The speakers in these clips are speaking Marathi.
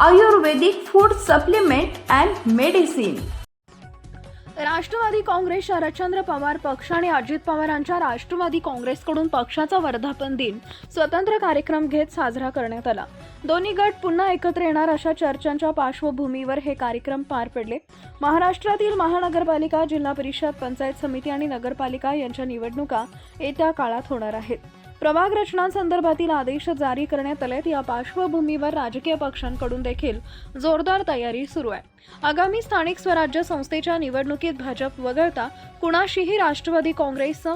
Ayurvedic food supplement and medicine. Rashtrawadi Congress Sharadchandra Pawar पक्ष आणि अजित पवारांच्या राष्ट्रवादी काँग्रेसकडून पक्षाचा वर्धापन दिन स्वतंत्र कार्यक्रम घेत साजरा करण्यात आला. दोन्ही गट पुन्हा एकत्र येणार अशा चर्चांच्या पार्श्वभूमीवर हे कार्यक्रम पार पडले. महाराष्ट्रातील महानगरपालिका जिल्हा परिषद पंचायत समिती आणि नगरपालिका यांच्या निवडणुका येत्या काळात होणार आहेत. प्रभाग रचनांसंदर्भातील आदेश जारी करण्यात आलेत. या पार्श्वभूमीवर राजकीय पक्षांकडून देखील जोरदार तयारी सुरू आहे. आगामी स्थानिक स्वराज्य संस्थेच्या निवडणुकीत भाजप वगळता कुणाशीही राष्ट्रवादी काँग्रेसचं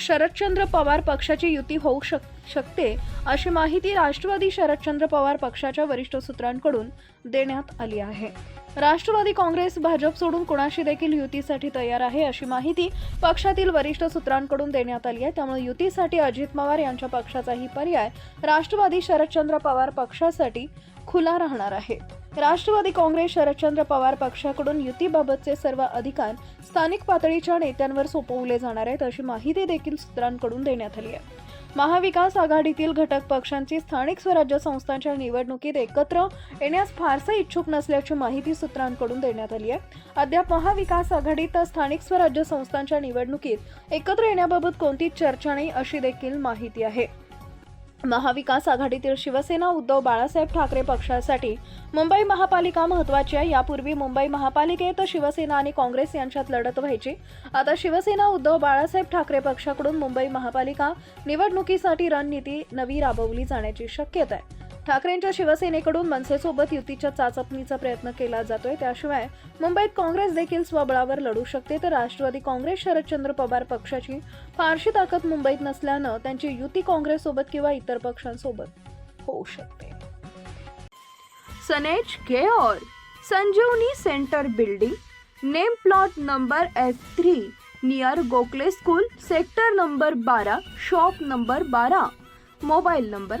शरदचंद्र पवार पक्षाची युती होऊ शक शकते अशी माहिती राष्ट्रवादी शरदचंद्र पवार पक्षाच्या वरिष्ठ सूत्रांकडून देण्यात आली आहे. राष्ट्रवादी काँग्रेस भाजप सोडून कुणाशी देखील युतीसाठी तयार आहे अशी माहिती पक्षातील वरिष्ठ सूत्रांकडून देण्यात आली आहे. त्यामुळे युतीसाठी अजित पवार यांच्या पक्षाचाही पर्याय राष्ट्रवादी शरदचंद्र पवार पक्षासाठी खुला राहणार आहे. राष्ट्रवादी काँग्रेस शरदचंद्र पवार पक्षाकडून युतीबाबतचे सर्व अधिकार स्थानिक पातळीच्या नेत्यांवर सोपवले जाणार आहेत अशी माहिती देखील सूत्रांकडून देण्यात आली आहे. महाविकास आघाडीतील घटक पक्षांची स्थानिक स्वराज्य संस्थांच्या निवडणुकीत एकत्र येण्यास फारसे इच्छुक नसल्याची माहिती सूत्रांकडून देण्यात आली आहे. अद्याप महाविकास आघाडीत स्थानिक स्वराज्य संस्थांच्या निवडणुकीत एकत्र येण्याबाबत कोणतीच चर्चा नाही अशी देखील माहिती आहे. महाविकास आघाडीतील शिवसेना उद्धव बाळासाहेब ठाकरे पक्षासाठी मुंबई महापालिका महत्वाची आहे. यापूर्वी मुंबई महापालिकेत शिवसेना आणि काँग्रेस यांच्यात लढत व्हायची. आता शिवसेना उद्धव बाळासाहेब ठाकरे पक्षाकडून मुंबई महापालिका निवडणुकीसाठी रणनीती नवी राबवली जाण्याची शक्यता आहे. ठाकरेंच्या शिवसेनेकडून मनसेसोबत युतीच्या चाचपणीचा प्रयत्न केला जातोय. त्याशिवाय मुंबईत काँग्रेस देखील स्वबळावर लढू शकते. तर राष्ट्रवादी काँग्रेस शरदचंद्र पवार पक्षाची फारशी ताकद मुंबईत नसल्यानं त्यांची युती काँग्रेससोबत किंवा इतर पक्षांसोबत होऊ शकते. सनेज care Sanjeevani centre building name plot number F three near Gokhale school sector number बारा शॉप नंबर बारा मोबाईल नंबर